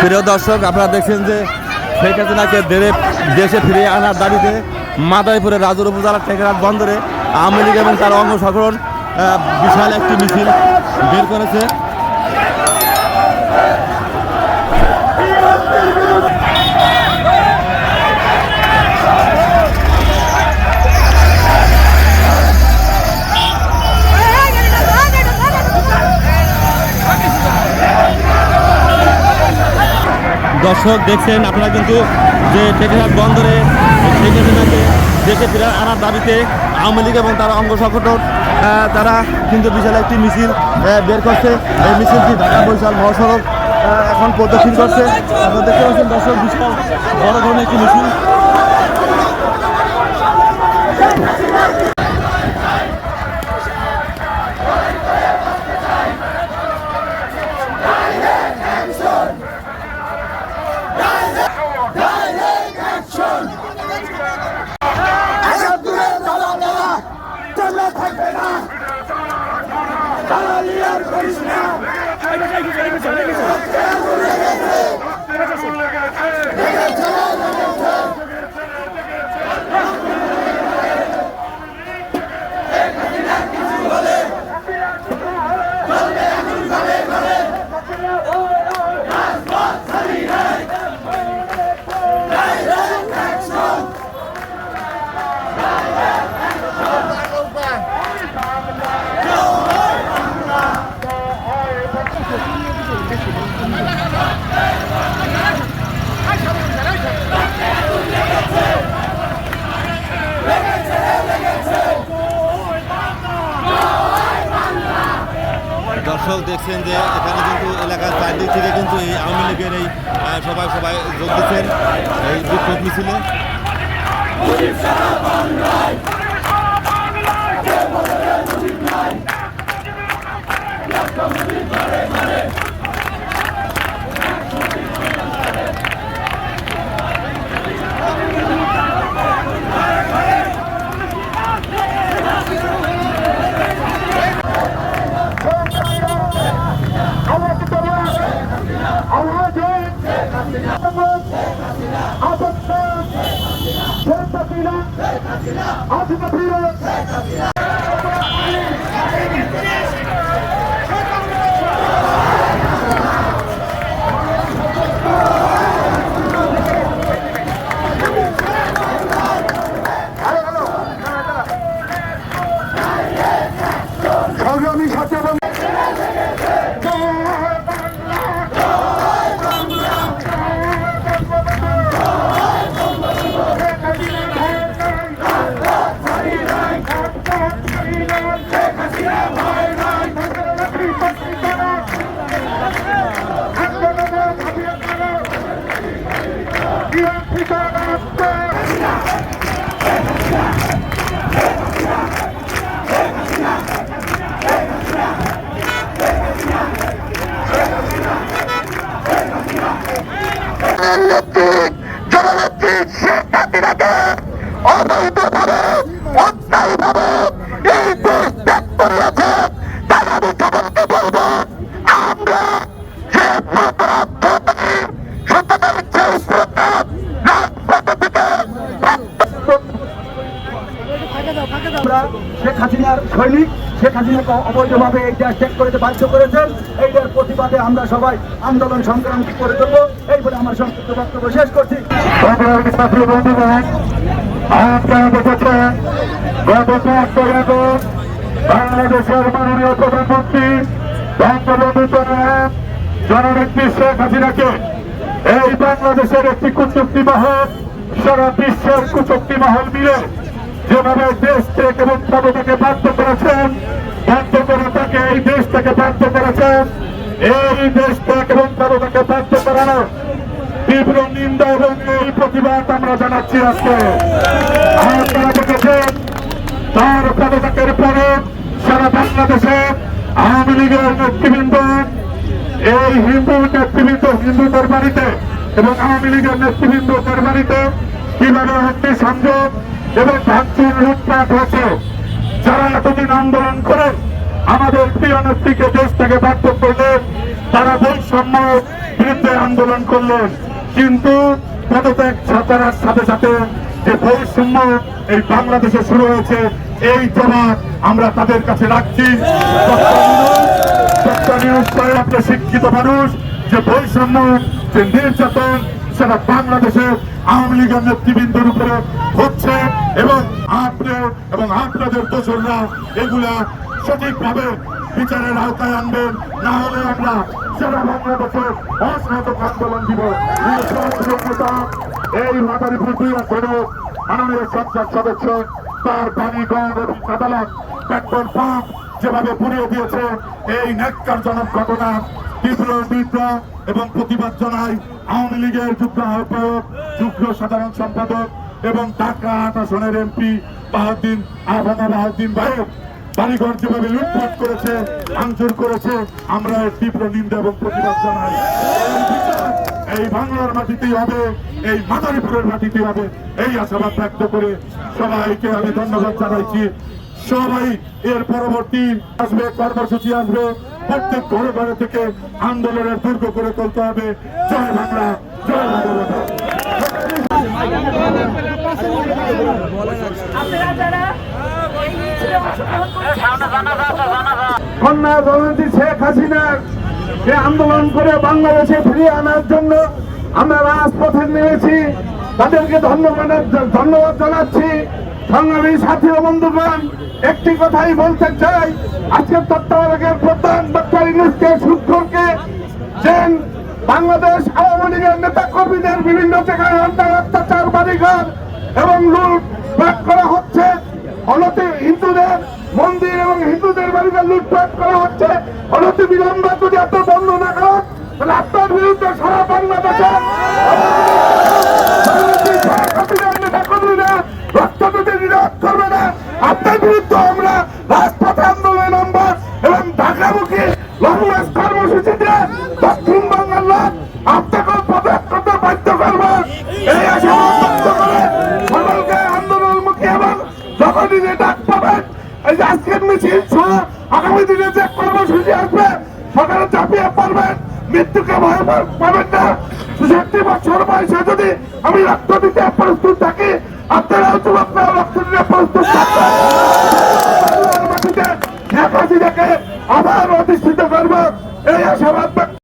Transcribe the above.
প্রিয় দর্শক, আপনারা দেখছেন যে শেখ হাসিনাকে দেশে ফিরিয়ে আনার দাবিতে মাদারীপুরের রাজুর উপজেলার টেকরাত বন্দরে আওয়ামী লীগ এবং তার অঙ্গ বিশাল একটি মিছিল বের করেছে। দর্শক দেখছেন, আপনারা কিন্তু যে টেকনাফ বন্দরে শেখ হাসিনাকে দেশে ফিরে আনার দাবিতে আওয়ামী লীগ এবং তার অঙ্গ সংগঠন তারা কিন্তু বিশাল একটি মিছিল বের করছে। এই মিছিলটি ঢাকা বরিশাল মহাসড়ক এখন প্রদর্শন করছে। আপনারা দেখতে পাচ্ছেন দর্শক, বিশাল বড় ধরনের একটি মিছিল। একাত্তরের Charlie out of now. দর্শক দেখছেন যে এখানে কিন্তু এলাকার চারদিক থেকে কিন্তু এই আওয়ামী লীগের এই সবাই সবাই যোগ দিচ্ছেন। এই বিক্ষোভ মিছিলে সংগ্রামী সাথে জননেত্রী আমরা শেখ হাসিনার সৈনিক, শেখ হাসিনাকে অবৈধভাবে এই দেশ ত্যাগ করতে বাধ্য করেছেন। এইটার প্রতিবাদে আমরা সবাই আন্দোলন সংগ্রাম করে দেবো। এই বলে আমার সংক্ষিপ্ত বক্তব্য শেষ করছি। বাংলাদেশের মাননীয় প্রধানমন্ত্রী বঙ্গবন্ধু জননেত্রী শেখ হাসিনাকে এই বাংলাদেশের একটি কুচুক্তি মহল সারা বিশ্বের কুচুক্তি মহল মিলে যেভাবে দেশ থেকে এবং তাকে বাধ্য করেছেন, বাধ্য করে তাকে এই দেশ থেকে বাধ্য করেছেন, এই দেশ থেকে এবং তাকে বাধ্য করানো তীব্র নিন্দা এবং এই প্রতিবাদ আমরা জানাচ্ছি আজকে। আপনারা দেখেছেন তার পদত্যাগের পরে সারা বাংলাদেশে আওয়ামী লীগের নেতৃবৃন্দ, এই হিন্দু নেতৃবৃন্দ হিন্দুদের বাড়িতে এবং আওয়ামী লীগের নেতৃবৃন্দদের বাড়িতে কীভাবে অগ্নি সংযোগ এবং ভাঙচুর লুটপাট হয়েছে যারা এতদিন আন্দোলন করে আমাদের প্রিয় নেত্রীকে দেশ থেকে বাধ্য করলেন, তারা বৈষম্য বিরুদ্ধে আন্দোলন করলেন। কিন্তু পদত্যাগ করার সাথে সাথে যে বৈষম্য এই বাংলাদেশে শুরু হয়েছে, এই জবাব আমরা তাদের কাছে রাখছি। আপনি শিক্ষিত মানুষ, যে বৈষম্য, যে নির্যাতন সেটা বাংলাদেশে আওয়ামী লীগের নেতৃবৃন্দের উপরে হচ্ছে এবং আপনি এবং আপনাদের দোসররা এগুলা সঠিকভাবে বিচারের আওতায় আনবেন। না হলে আমরা সারা বাংলাদেশে অস্নাতক আন্দোলন দিব। এই মাদারীপুর দুই আসনের মাননীয় সংসদ সদস্য, তার বাণীগঞ্জ অফিস আদালত পেট্রোল পাম্প যেভাবে পুড়িয়ে দিয়েছে, এই ন্যাক্কারজনক ঘটনা এবং প্রতিবাদ জানাই আওয়ামী লীগের যুগ্ম আহ্বায়ক, যুগ্ম সাধারণ সম্পাদক এবং আসনের এমপি আহ্বানা ভাইয়ের বাড়িঘর যেভাবে লুটপাট করেছে, ভাঙচুর করেছে, আমরা তীব্র নিন্দা এবং প্রতিবাদ জানাই। এই বাংলার মাটিতেই হবে, এই মাদারীপুরের মাটিতেই হবে, এই আশাবাদ ব্যক্ত করে সবাইকে আমি ধন্যবাদ জানাইছি। সবাই এর পরবর্তী আসবে, কর্মসূচি আসবে। প্রত্যেক ঘরে ঘরে থেকে আন্দোলনের দুর্গ করে তুলতে হবে। জয় বাংলা জয় বাংলা কন্যা জননেত্রী শেখ হাসিনার যে আন্দোলন করে বাংলাদেশে ফিরিয়ে আনার জন্য আমরা রাজপথে নিয়েছি তাদেরকে ধন্যবাদ ধন্যবাদ জানাচ্ছি। সংগ্রামী সাথী ও বন্ধুগণ একটি কথাই বলতে চাই, আজকের তত্ত্বাবধায়কের প্রধান ডক্টর ইনুসকে সুৎখরকে যে বাংলাদেশ আওয়ামী লীগের নেতা কর্মীদের বিভিন্ন জায়গায় অত্যাচার, বাড়িঘর এবং লুট পাট করা হচ্ছে। অনতি হিন্দুদের মন্দির এবং হিন্দুদের বাড়িতে লুটপাট করা হচ্ছে। অনতি বিলম্বে যদি এত বন্ধ না করেন, তাহলে বিরুদ্ধে সারা বাংলাদেশে মিছিল সহ আগামী দিনে যে কর্মসূচি আসবে সকালে চাপিয়ে পারবেন মৃত্যুকে ভয় পাবেন না। ষষ্ঠী বছর বয়সে যদি আমি রক্ত দিতে প্রস্তুত থাকি আপনারা যুবকরা রক্ত দিতে প্রস্তুত থাকবেন। একাশি আবার অধিষ্ঠিত করব। এই আশাবাদ